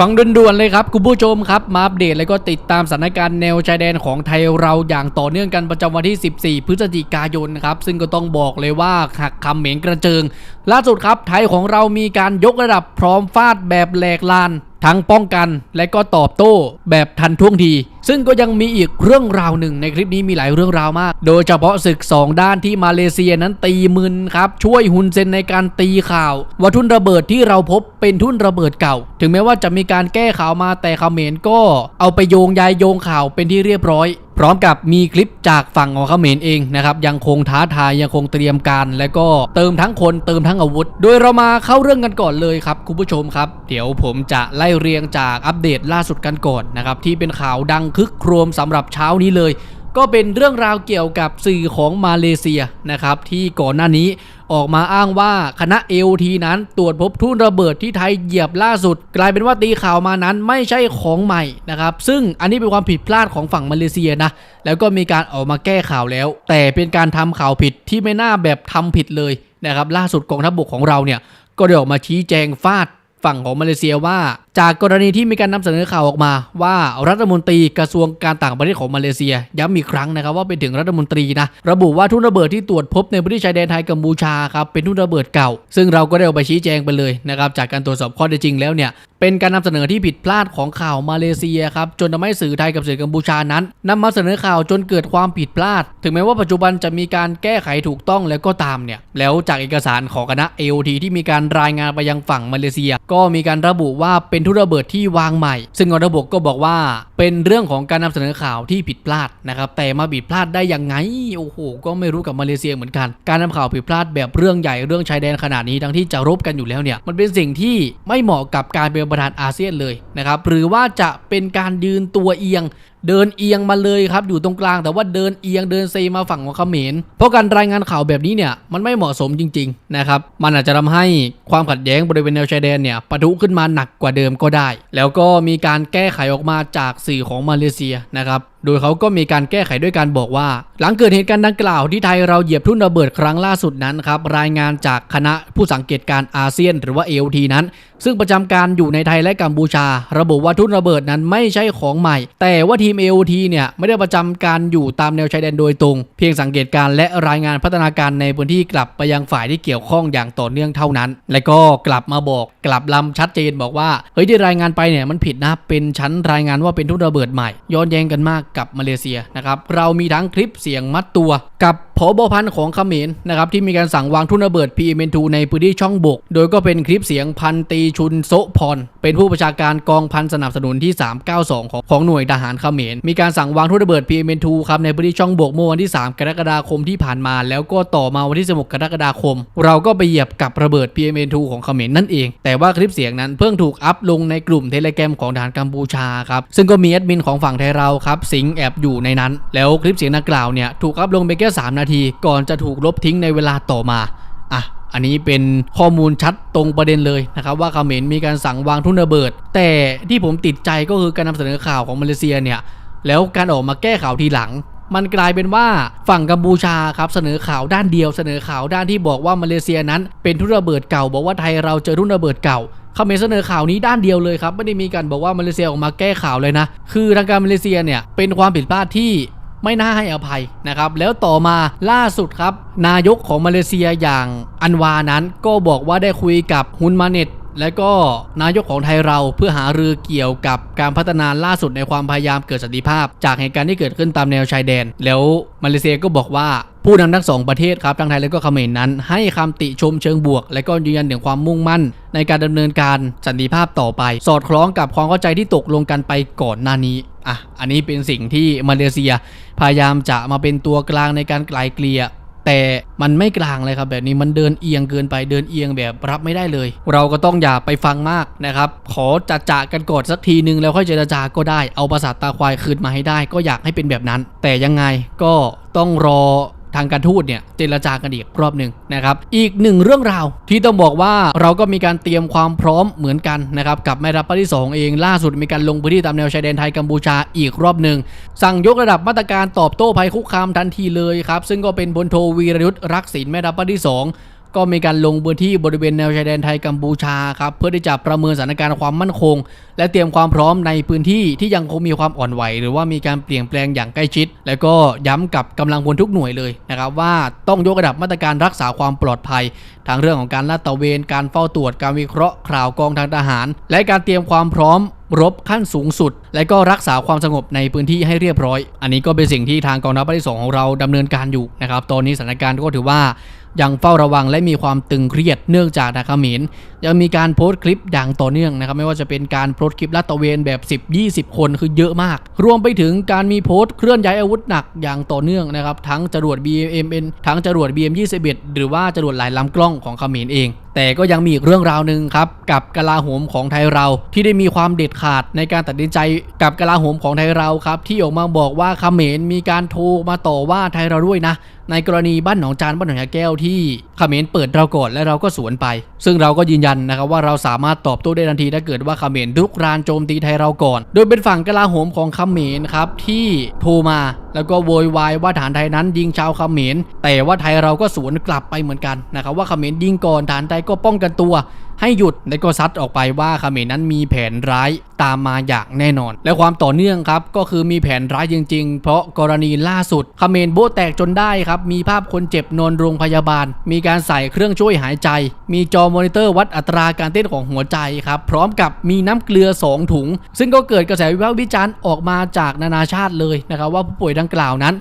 ฟังด่วนๆเลยครับคุณผู้ชมครับ มาอัปเดตแล้วก็ติดตามสถานการณ์แนวชายแดนของไทยเราอย่างต่อเนื่องกันประจำวันที่ 14 พฤศจิกายนครับ ซึ่งก็ต้องบอกเลยว่าหักคำเหม็งกระเจิง ล่าสุดครับไทยของเรามีการยกระดับพร้อมฟาดแบบแหลกลาน ทั้งป้องกันและก็ตอบโต้แบบทันท่วงที ซึ่งก็ยังมีอีกเรื่องราวหนึ่งในคลิปนี้มีหลายเรื่องราวมาก โดยเฉพาะศึก 2 ด้านที่มาเลเซียนั้นตีมึนครับช่วยฮุนเซนในการตีข่าว ว่าทุนระเบิดที่เราพบเป็นทุนระเบิดเก่า ถึงแม้ว่าจะมีการแก้ข่าวมาแต่เขมรก็เอาไปโยงยายโยงข่าวเป็นที่เรียบร้อย พร้อมกับมีคลิปจากฝั่งของเขมรเองนะครับยังคงท้าทายยังคงเตรียมการ และก็เติมทั้งคนเติมทั้งอาวุธ โดยเรามาเข้าเรื่องกันก่อนเลยครับคุณผู้ชมครับ เดี๋ยวผมจะไล่เรียงจากอัปเดตล่าสุดกันก่อนนะครับที่เป็นข่าวดังคึกโครมสำหรับเช้านี้เลย ก็เป็นเรื่องราวเกี่ยวกับสื่อของมาเลเซียนะครับที่ก่อนหน้านี้ออกมาอ้างว่าคณะ LT นั้นตรวจพบทุ่นระเบิดที่ไทยเหยียบล่าสุด กลายเป็นว่าตีข่าวมานั้นไม่ใช่ของใหม่นะครับ ซึ่งอันนี้เป็นความผิดพลาดของฝั่งมาเลเซียนะ แล้วก็มีการออกมาแก้ข่าวแล้ว แต่เป็นการทำข่าวผิดที่ไม่น่าแบบทำผิดเลยนะครับล่าสุดกองทัพบกของเราเนี่ยก็ได้ออกมาชี้แจงฟาดฝั่งของมาเลเซียว่า จากกรณีที่มีการนำเสนอข่าวออกมา ว่ารัฐมนตรีกระทรวงการต่างประเทศของมาเลเซีย ย้ำอีกครั้งนะครับว่าเป็นถึงรัฐมนตรีนะระบุว่าทุ่นระเบิดที่ตรวจพบในพื้นที่ชายแดนไทยกัมพูชาครับเป็นทุ่นระเบิดเก่า ซึ่งเราก็ได้เอาไปชี้แจงไปเลยนะครับจากการตรวจสอบข้อเท็จจริงแล้วเนี่ยเป็นการนำเสนอที่ผิดพลาดของข่าวมาเลเซียครับจนทำให้สื่อไทยกับสื่อกัมพูชานั้นนำมาเสนอข่าวจนเกิดความผิดพลาด ถึงแม้ว่าปัจจุบันจะมีการแก้ไขถูกต้องแล้วก็ตามเนี่ยแล้วจากเอกสารของคณะ AOT ที่มีการรายงานไปยังฝั่งมาเลเซีย ก็มีการระบุว่าเป็นทุระเบิดที่วางใหม่ ซึ่งกองทัพบกก็บอกว่าเป็นเรื่องของการนำเสนอข่าวที่ผิดพลาดนะครับแต่มาผิดพลาดได้ยังไงโอ้โหก็ไม่รู้กับมาเลเซียเหมือนกัน การนำข่าวผิดพลาดแบบเรื่องใหญ่เรื่องชายแดนขนาดนี้ทั้งที่จะรบกันอยู่แล้วเนี่ยมันเป็นสิ่งที่ไม่เหมาะกับการเป็นประธานอาเซียนเลยนะครับหรือว่าจะเป็นการยืนตัวเอียง เดินเอียงมาเลยครับอยู่ตรงกลางแต่ว่าเดินเอียงเดินเซมาฝั่งของเขมรเพราะการรายงานข่าวแบบนี้เนี่ยมันไม่เหมาะสมจริงๆนะครับมันอาจจะทำให้ความขัดแย้งบริเวณแนวชายแดนเนี่ยปะทุขึ้นมาหนักกว่าเดิมก็ได้ แล้วก็มีการแก้ไขออกมาจากสื่อของมาเลเซียนะครับ โดยเขาก็มีการแก้ไขด้วยการบอกว่า หลังเกิดเหตุการณ์ดังกล่าวที่ไทยเราเหยียบทุ่นระเบิดครั้งล่าสุดนั้นครับรายงานจากคณะผู้สังเกตการอาเซียน หรือว่า AOT นั้น ซึ่งประจำการอยู่ในไทยและกัมพูชา ระบุว่าทุ่นระเบิดนั้นไม่ใช่ของใหม่ แต่ว่าทีม AOT เนี่ยไม่ได้ประจำการอยู่ตามแนวชายแดนโดยตรง เพียงสังเกตการและรายงานพัฒนาการในพื้นที่กลับไปยังฝ่ายที่เกี่ยวข้องอย่างต่อเนื่องเท่านั้น และก็กลับมาบอกกลับลำชัดเจนบอกว่าเฮ้ยที่รายงานไปเนี่ยมันผิดนะเป็นชั้นรายงานว่าเป็นทุ่นระเบิดใหม่ย้อนแย้งกันมากกับมาเลเซียนะครับเรามีทั้งคลิปเสียงมัดตัวกับ ผบพันของเขมรนะครับที่มีการสั่งวางทุ่นระเบิด PM2 ในพื้นที่ช่องบก โดยก็เป็นคลิปเสียงพันตีชุนโซพร เป็นผู้ประชาการกองพันสนับสนุนที่ 392 ของของหน่วยทหารเขมรมีการสั่งวางทุ่นระเบิด PM2 ครับในพื้นที่ช่องบกเมื่อวันที่ 3 กรกฎาคมที่ผ่านมา แล้วก็ต่อมาวันที่ 16 กรกฎาคม เราก็ไปเหยียบกับระเบิด PM2 ของเขมรนั่นเอง แต่ว่าคลิปเสียงนั้นเพิ่งถูกอัพลงในกลุ่มเทเลแกรมของทหารกัมพูชาครับซึ่งก็มีแอดมินของฝั่งไทยเราครับสิงแอบอยู่ในนั้น แล้วคลิปเสียงดังกล่าวเนี่ยถูกอัพลงไปแค่3นาทีก่อนจะถูกลบทิ้งในเวลาต่อมาอะอันนี้เป็นข้อมูลชัดตรงประเด็นเลยนะครับว่าเขมรมีการสั่งวางทุ่นระเบิด แต่ที่ผมติดใจก็คือการนำเสนอข่าวของมาเลเซียเนี่ยแล้วการออกมาแก้ข่าวทีหลัง มันกลายเป็นว่าฝั่งกัมพูชาครับเสนอข่าวด้านเดียวเสนอข่าวด้านที่บอกว่ามาเลเซียนั้น เป็นทุ่นระเบิดเก่า บอกว่าไทยเราเจอทุ่นระเบิดเก่าเขมรเสนอข่าวนี้ด้านเดียวเลยครับไม่ได้มีการบอกว่ามาเลเซียออกมาแก้ข่าวเลยนะ คือทางการมาเลเซียเนี่ยเป็นความผิดพลาดที่ ไม่น่าให้อภัยนะครับ แล้วต่อมาล่าสุดครับ นายกของมาเลเซียอย่างอันวานั้นก็บอกว่าได้คุยกับฮุนมาเน็ตและก็นายกของไทยเราเพื่อหารือเกี่ยวกับการพัฒนาล่าสุดในความพยายามเกิดสันติภาพ จากเหตุการณ์ที่เกิดขึ้นตามแนวชายแดน แล้วมาเลเซียก็บอกว่าผู้นำทั้งสองประเทศครับทั้งไทยและก็เขมรนั้น ให้คำติชมเชิงบวก และก็ยืนยันถึงความมุ่งมั่น ในการดำเนินการสันติภาพต่อไป สอดคล้องกับความเข้าใจที่ตกลงกันไปก่อนหน้านี้ อะอันนี้เป็นสิ่งที่มาเลเซีย พยายามจะมาเป็นตัวกลางในการไกลเกลี่ยแต่มันไม่กลางเลยครับแบบนี้มันเดินเอียงเกินไปเดินเอียงแบบรับไม่ได้เลย เราก็ต้องอย่าไปฟังมากนะครับ ขอจัดจ่ากันก่อนสักทีนึงแล้วค่อยเจรจาก็ได้เอาประสาทตาควายคืนมาให้ได้ ก็อยากให้เป็นแบบนั้น แต่ยังไงก็ต้องรอ ทางการทูตเนี่ยเจรจากันอีกรอบหนึ่งนะครับ อีกหนึ่งเรื่องราวที่ต้องบอกว่าเราก็มีการเตรียมความพร้อมเหมือนกันนะครับกับแม่ทัพภาคที่ 2 เองล่าสุดมีการลงพื้นที่ตามแนวชายแดนไทยกัมพูชาอีกรอบหนึ่งสั่งยกระดับมาตรการตอบโต้ภัยคุกคามทันทีเลยครับซึ่งก็เป็นพลโทวีรยุทธ์รักษินแม่ทัพภาคที่ 2 ก็มีการลงพื้นที่บริเวณแนวชายแดนไทยกัมพูชาครับเพื่อที่จะประเมินสถานการณ์ความมั่นคง และเตรียมความพร้อมในพื้นที่ที่ยังคงมีความอ่อนไหว หรือว่ามีการเปลี่ยนแปลงอย่างใกล้ชิด แล้วก็ย้ำกับกำลังพลทุกหน่วยเลยนะครับว่าต้องยกระดับมาตรการรักษาความปลอดภัยทางเรื่องของการลาดตระเวน การเฝ้าตรวจ การวิเคราะห์ข่าวกองทางทหาร และการเตรียมความพร้อมรบขั้นสูงสุด และก็รักษาความสงบในพื้นที่ให้เรียบร้อย อันนี้ก็เป็นสิ่งที่ทางกองทัพภาคที่สองของเราดำเนินการอยู่นะครับ ตอนนี้สถานการณ์ก็ถือว่า ยังเฝ้าระวังและมีความตึงเครียดเนื่องจากทางเมรยังมีการโพสต์คลิปอย่างต่อเนื่องนะครับไม่ว่าจะเป็นการโพสต์คลิปลาดตระเวนแบบ 10-20 คนคือเยอะมาก รวมไปถึงการมีโพสต์เคลื่อนย้ายอาวุธหนักอย่างต่อเนื่องนะครับทั้งจรวด BMN ทั้งจรวด BM21 หรือว่าจรวดหลายลำกล้องของเขมรเองแต่ก็ยังมีอีกเรื่องราวหนึ่งครับกับกลาโหมของไทยเราที่ได้มีความเด็ดขาดในการตัดสินใจกับกลาโหมของไทยเราครับที่ออกมาบอกว่าเขมรมีการโทรมาต่อว่าไทยเราด้วยนะ ในกรณีบ้านหนองจานบ้านหนองยาแก้วที่ เขมรเปิดเราก่อนและเราก็สวนไป ซึ่งเราก็ยืนยันนะครับว่าเราสามารถตอบโต้ได้ทันทีถ้าเกิดว่าเขมรรุกรานโจมตีไทยเราก่อน โดยเป็นฝั่งกลาโหมของเขมรครับที่โทรมาแล้วก็โวยวายว่าฐานไทยนั้นยิงชาวเขมรแต่ว่าไทยเราก็สวนกลับไปเหมือนกันนะครับว่าเขมรยิงก่อนฐานไทยก็ป้องกันตัว ให้หยุดและก็ซัดออกไปว่าเขมรนั้นมีแผนร้ายตามมาอย่างแน่นอน และความต่อเนื่องครับก็คือมีแผนร้ายจริง ๆ เพราะกรณีล่าสุดเขมรโบแตกจนได้ครับมีภาพคนเจ็บนอนโรงพยาบาลมีการใส่เครื่องช่วยหายใจ มีจอมอนิเตอร์วัดอัตราการเต้นของหัวใจครับ พร้อมกับมีน้ำเกลือ 2 ถุง ซึ่งก็เกิดกระแสวิพากษ์วิจารณ์ออกมาจากนานาชาติเลยนะครับ ว่าผู้ป่วยดังกล่าวนั้น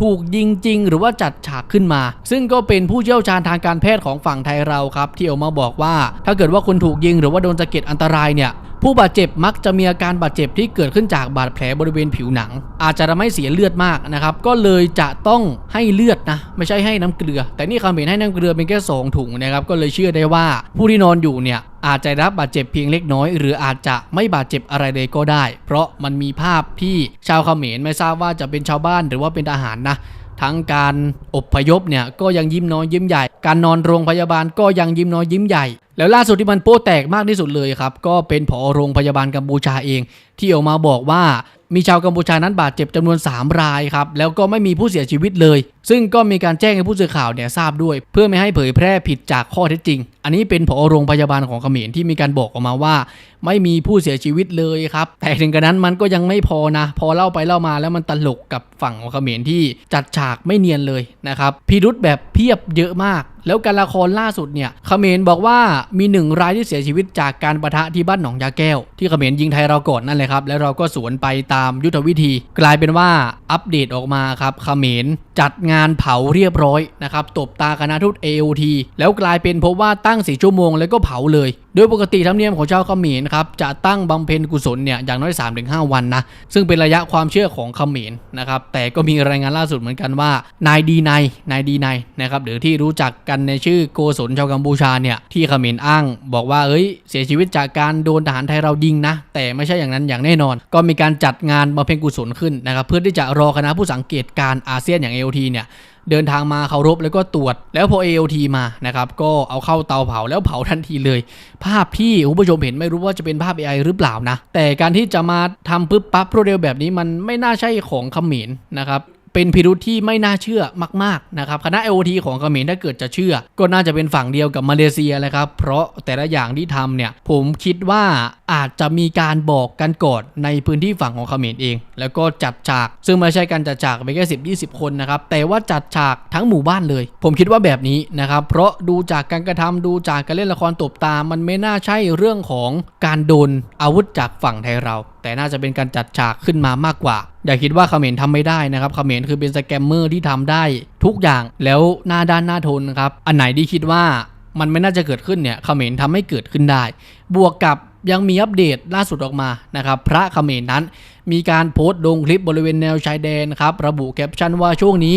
ถูกยิงจริงหรือว่าจัดฉากขึ้นมา ซึ่งก็เป็นผู้เชี่ยวชาญทางการแพทย์ของฝั่งไทยเราครับ ที่ออกมาบอกว่า ถ้าเกิดว่าคุณถูกยิงหรือว่าโดนสะเก็ดอันตรายเนี่ย ผู้บาดเจ็บมักจะมีอาการบาดเจ็บที่เกิดขึ้นจากบาดแผลบริเวณผิวหนัง อาจจะทำให้เสียเลือดมากนะครับ ก็เลยจะต้องให้เลือดนะ ไม่ใช่ให้น้ำเกลือ แต่นี่คำเห็นให้น้ำเกลือเป็นแค่สองถุงนะครับ ก็เลยเชื่อได้ว่าผู้ที่นอนอยู่เนี่ยอาจจะรับบาดเจ็บเพียงเล็กน้อย หรืออาจจะไม่บาดเจ็บอะไรเลยก็ได้ เพราะมันมีภาพที่ชาวเขมรไม่ทราบว่าจะเป็นชาวบ้านหรือว่าเป็นทหารนะ ทั้งการอบพยพเนี่ยก็ยังยิ้มน้อยยิ้มใหญ่ การนอนโรงพยาบาลก็ยังยิ้มน้อยยิ้มใหญ่ แล้วล่าสุดที่มันโป๊แตกมากที่สุดเลยครับ ก็เป็นผอโรงพยาบาลกัมพูชาเอง ที่ออกมาบอกว่ามีชาวกัมพูชานั้นบาดเจ็บจำนวน 3 รายครับ แล้วก็ไม่มีผู้เสียชีวิตเลย ซึ่งก็มีการแจ้งให้ผู้สื่อข่าวเนี่ยทราบด้วย เพื่อไม่ให้เผยแพร่ผิดจากข้อเท็จจริง อันนี้เป็นผอโรงพยาบาลของเขมรที่มีการบอกออกมาว่า ไม่มีผู้เสียชีวิตเลยครับ แต่ถึงกระนั้นมันก็ยังไม่พอนะ พอเล่าไปเล่ามาแล้วมันตลกกับฝั่งของเขมรที่จัดฉากไม่เนียนเลยนะครับพิรุษแบบเพียบเยอะมาก แล้วการละครล่าสุดเนี่ยเขมรบอกว่ามีหนึ่งรายที่เสียชีวิตจากการประทะที่บ้านหนองยาแก้ว ที่เขมรยิงไทยเราก่อนนั่นแหละครับ แล้วเราก็สวนไปตามยุทธวิธี กลายเป็นว่าอัปเดตออกมาครับเขมรจัดงานเผาเรียบร้อยนะครับตบตาคณะทูต AOT แล้วกลายเป็นพบว่าตั้งงสี่ชั่วโมงแล้วก็เผาเลย โดยปกติธรรมเนียมของชาวเขมรครับจะตั้งบำเพ็ญกุศลเนี่ยอย่างน้อย 3-5 วันนะซึ่งเป็นระยะความเชื่อของเขมรนะครับแต่ก็มีรายงานล่าสุดเหมือนกันว่านายดีนายนายดีนายนะครับหรือที่รู้จักกันในชื่อโกศลชาวกัมพูชาเนี่ยที่เขมรอ้าง บอกว่าเอ้ยเสียชีวิตจากการโดนทหารไทยเรายิงนะแต่ไม่ใช่อย่างนั้นอย่างแน่นอน ก็มีการจัดงานบำเพ็ญกุศลขึ้นนะครับเพื่อที่จะรอคณะผู้สังเกตการอาเซียนอย่าง AOT เนี่ย เดินทางมาเคารพแล้วก็ตรวจ แล้วพอ AOT มานะครับก็เอาเข้าเตาเผาแล้วเผาทันทีเลย ภาพที่คุณผู้ชมเห็นไม่รู้ว่าจะเป็นภาพ AI หรือเปล่านะ แต่การที่จะมาทำปึ๊บปั๊บรวดเร็วแบบนี้มันไม่น่าใช่ของเขมรนะครับ เป็นพิรุธที่ไม่น่าเชื่อมากๆนะครับคณะ AOT ของเขมรถ้าเกิดจะเชื่อ ก็น่าจะเป็นฝั่งเดียวกับมาเลเซียแหละครับเพราะแต่ละอย่างที่ทำเนี่ยผมคิดว่าอาจจะมีการบอกกันก่อนในพื้นที่ฝั่งของเขมรเอง แล้วก็จัดฉาก ซึ่งไม่ใช่การจัดฉากไปแค่10 20คนนะครับแต่ว่าจัดฉากทั้งหมู่บ้านเลย ผมคิดว่าแบบนี้นะครับเพราะดูจากการกระทำดูจากการเล่นละครตบตามันไม่น่าใช่เรื่องของการโดนอาวุธจากฝั่งไทยเราแต่น่าจะเป็นการจัดฉากขึ้นมามากกว่า อย่าคิดว่าเขมรทำไม่ได้นะครับเขมรคือเป็นสแกมเมอร์ที่ทำได้ทุกอย่างแล้วหน้าด้านหน้าทนครับอันไหนที่คิดว่ามันไม่น่าจะเกิดขึ้นเนี่ยเขมรทำให้เกิดขึ้นได้ บวกกับยังมีอัปเดตล่าสุดออกมานะครับพระเขมรนั้นมีการโพสต์ลงคลิปบริเวณแนวชายแดนครับระบุแคปชั่นว่าช่วงนี้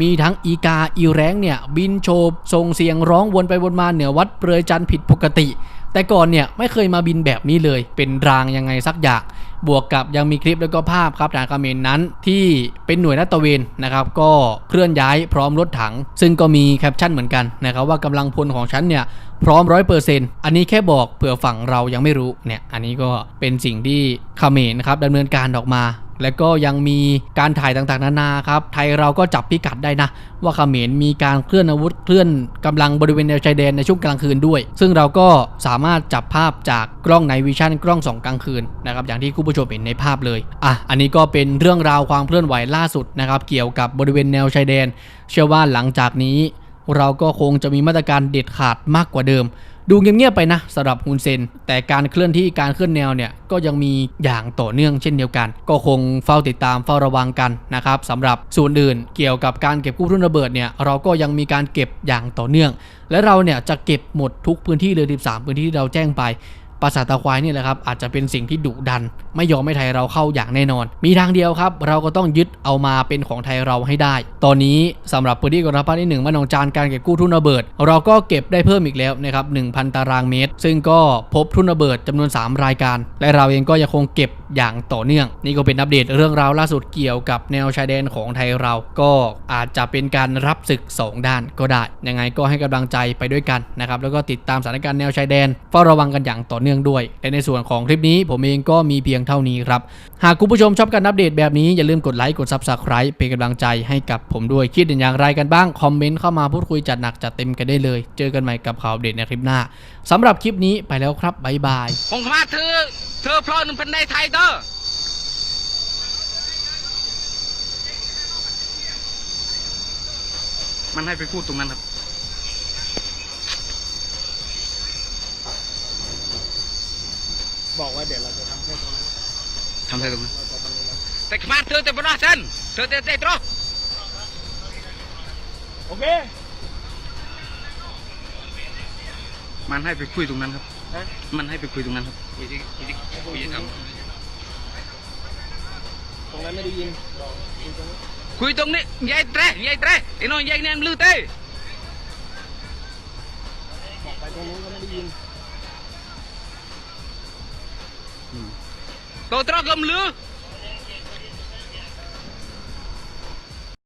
มีทั้งอีกาอีแรงเนี่ยบินโฉบส่งเสียงร้องวนไปวนมาเหนือวัดเปรยจันทร์ผิดปกติ แต่ก่อนเนี่ยไม่เคยมาบินแบบนี้เลย เป็นรางยังไงสักอย่าง บวกกับยังมีคลิปแล้วก็ภาพครับทางคาเมนนั้นที่เป็นหน่วยลาดตเวนนะครับก็เคลื่อนย้ายพร้อมรถถัง ซึ่งก็มีแคปชั่นเหมือนกันนะครับว่ากำลังพลของฉันเนี่ยพร้อมร้อยเปอร์เซ็นต์อันนี้แค่บอกเผื่อฝั่งเรายังไม่รู้เนี่ยอันนี้ก็เป็นสิ่งที่เขมรนะครับดำเนินการออกมา และก็ยังมีการถ่ายต่างๆ นานาครับ ไทยเราก็จับพิกัดได้นะ ว่าเขมรมีการเคลื่อนอาวุธเคลื่อนกำลังบริเวณแนวชายแดนในช่วงกลางคืนด้วย ซึ่งเราก็สามารถจับภาพจากกล้องไนวิชั่นกล้องสองกลางคืนนะครับอย่างที่คุณผู้ชมเห็นในภาพเลยอะอันนี้ก็เป็นเรื่องราวความเคลื่อนไหวล่าสุดนะครับเกี่ยวกับบริเวณแนวชายแดน เชื่อว่าหลังจากนี้ เราก็คงจะมีมาตรการเด็ดขาดมากกว่าเดิม ดูเงียบๆไปนะสำหรับฮุนเซน แต่การเคลื่อนที่การเคลื่อนแนวเนี่ยก็ยังมีอย่างต่อเนื่องเช่นเดียวกัน ก็คงเฝ้าติดตามเฝ้าระวังกันนะครับสำหรับส่วนอื่นเกี่ยวกับการเก็บกู้ทุนระเบิดเนี่ยเราก็ยังมีการเก็บอย่างต่อเนื่อง และเราเนี่ยจะเก็บหมดทุกพื้นที่เลย 13 พื้นที่ที่เราแจ้งไป ปราสาทตาควายนี่แหละครับอาจจะเป็นสิ่งที่ดุดัน ไม่ยอมให้ไทยเราเข้าอย่างแน่นอน มีทางเดียวครับ เราก็ต้องยึดเอามาเป็นของไทยเราให้ได้ ตอนนี้สำหรับพื้นที่กองทัพภาคที่หนึ่งมานองจานการเก็บกู้ทุนระเบิด เราก็เก็บได้เพิ่มอีกแล้วนะครับ1,000 ตารางเมตร ซึ่งก็พบทุนระเบิดจำนวน 3 รายการ และเราเองก็ยังคงเก็บ อย่างต่อเนื่อง นี่ก็เป็นอัปเดตเรื่องราวล่าสุดเกี่ยวกับแนวชายแดนของไทยเรา ก็อาจจะเป็นการรับศึก 2 ด้านก็ได้ ยังไงก็ให้กำลังใจไปด้วยกันนะครับ แล้วก็ติดตามสถานการณ์แนวชายแดนเฝ้าระวังกันอย่างต่อเนื่องด้วยและในส่วนของคลิปนี้ผมเองก็มีเพียงเท่านี้ครับ หากคุณผู้ชมชอบการอัปเดตแบบนี้อย่าลืมกดไลค์กด Subscribe เป็นกำลังใจให้กับผมด้วยคิดเห็นอย่างไรกันบ้างคอมเมนต์เข้ามาพูดคุยจัดหนักจัดเต็มกันได้เลย เจอกันใหม่กับข่าวอัปเดในคลิปหน้าสำหรับคลิปนี้ไปแล้วครับบ๊ายบายผมขมาเธอ เธอพลอหนึ่งพันในไทยเด้อมันให้ไปพูดตรงนั้นครับ บอกว่าเดี๋ยวเราจะทำแค่ตรงนั้นทำไทยตรงนั้นเราจะทำตรงนั้นแต่ขมาเธอแต่บรอสันเธอแต่แต่ตรอโอเคมันให้ไปคุยตรงนั้นครับ ฮะมันให้ไปคุยตรงนั้นครับ คุยที่คุยที่คุยที่ท ตรงนั้นไม่ได้ยินบอกยินตรงนี้ำคุยตรงนี้ยายแตรยายแตรไอ้น้องยายเนี่ยมันลือเต้บอกไปตรงนู้นก็ไม่ได้ยินโตตรอกลมลือ